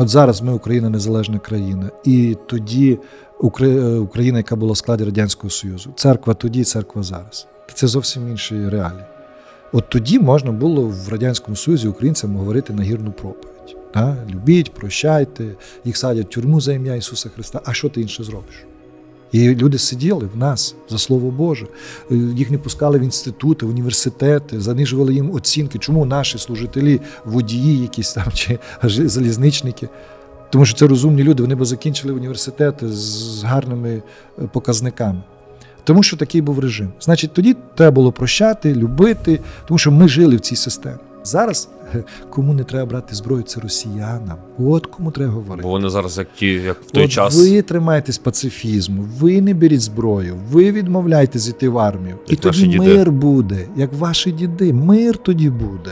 От зараз ми Україна незалежна країна, і тоді е, Україна, яка була в складі Радянського Союзу, церква тоді, церква зараз. Це зовсім інші реалії. От тоді можна було в Радянському Союзі українцям говорити нагірну проповідь. Да? Любіть, прощайте, їх садять в тюрму за ім'я Ісуса Христа. А що ти інше зробиш? І люди сиділи в нас за Слово Боже. Е, Їх не пускали в інститути, в університети, занижували їм оцінки. Чому наші служителі, водії, якісь там чи залізничники? Тому що це розумні люди, вони б закінчили університети з гарними е, показниками. Тому що такий був режим. Значить, тоді треба було прощати, любити, тому що ми жили в цій системі. Зараз е, кому не треба брати зброю, це росіянам. От кому треба говорити. Бо вони зараз, як ті, як в той От час. ви тримайтесь пацифізму, ви не беріть зброю, ви відмовляєтесь йти в армію. Як І тоді діди. мир буде, як ваші діди. Мир тоді буде.